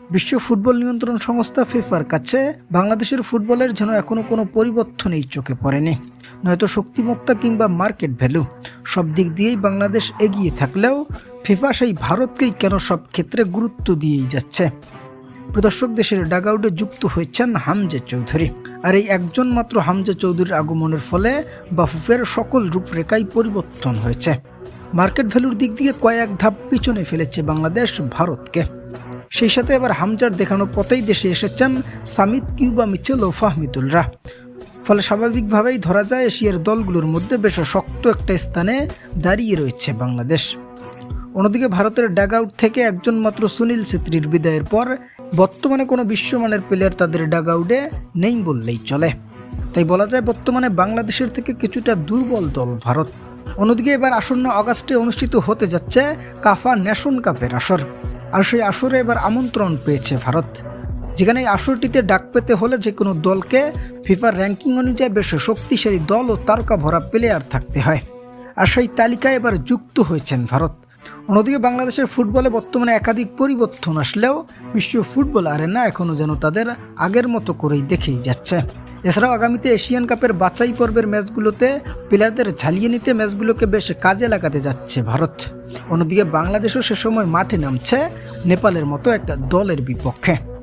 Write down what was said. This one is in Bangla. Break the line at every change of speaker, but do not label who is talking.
বিশ্ব ফুটবল নিয়ন্ত্রণ সংস্থা ফিফার কাছে বাংলাদেশের ফুটবলের যেন এখনও কোনো পরিবর্তনই চোখে পড়েনি। নয়তো শক্তিমত্তা কিংবা মার্কেট ভ্যালু। সব দিক দিয়েই বাংলাদেশ এগিয়ে থাকলেও ফিফা সেই ভারতকেই কেন সব ক্ষেত্রে গুরুত্ব দিয়েই যাচ্ছে? প্রদর্শক দেশের ডাগাউটে যুক্ত হয়েছেন হামজা চৌধুরী। আর এই একজন মাত্র হামজা চৌধুরীর আগমনের ফলে বাফুফের সকল রূপরেখাই পরিবর্তন হয়েছে। মার্কেট ভ্যালুর দিক দিয়ে কয়েক ধাপ পিছনে ফেলেছে বাংলাদেশ ভারতকে। সেই সাথে এবার হামজার দেখানো পথেই দেশে এসেছেন সামিত কিউবা মিচেল ও ফাহমিদুলরা। ফলে স্বাভাবিকভাবেই ধরা যায় এশিয়ার দলগুলোর মধ্যে বেশ শক্ত একটা স্থানে দাঁড়িয়ে রয়েছে বাংলাদেশ। অন্যদিকে ভারতের ড্যাগ আউট থেকে একজন মাত্র সুনীল ছেত্রীর বিদায়ের পর বর্তমানে কোনো বিশ্বমানের প্লেয়ার তাদের ড্যাগ আউটে নেই বললেই চলে। তাই বলা যায় বর্তমানে বাংলাদেশের থেকে কিছুটা দুর্বল দল ভারত। অন্যদিকে এবার আসন্ন অগাস্টে অনুষ্ঠিত হতে যাচ্ছে কাফা ন্যাশন কাপের আসর। আর সেই আসরে এবার আমন্ত্রণ পেয়েছে ভারত, যেখানে এই আসরটিতে ডাক পেতে হলে যে কোনো দলকে ফিফার র্যাঙ্কিং অনুযায়ী বেশ শক্তিশালী দল ও তারকা ভরা প্লেয়ার থাকতে হয়। আর সেই তালিকায় এবার যুক্ত হয়েছেন ভারত। অন্যদিকে বাংলাদেশের ফুটবলে বর্তমানে একাধিক পরিবর্তন আসলেও বিশ্ব ফুটবল আরেনা এখনও যেন তাদের আগের মতো করেই দেখেই যাচ্ছে। এছাড়াও আগামীতে এশিয়ান কাপের বাছাই পর্বের ম্যাচগুলোতে প্লেয়ারদের ঝালিয়ে নিতে ম্যাচগুলোকে বেশ কাজে লাগাতে যাচ্ছে ভারত। অন্যদিকে বাংলাদেশও সে সময় মাঠে নামছে নেপালের মতো একটা দলের বিপক্ষে।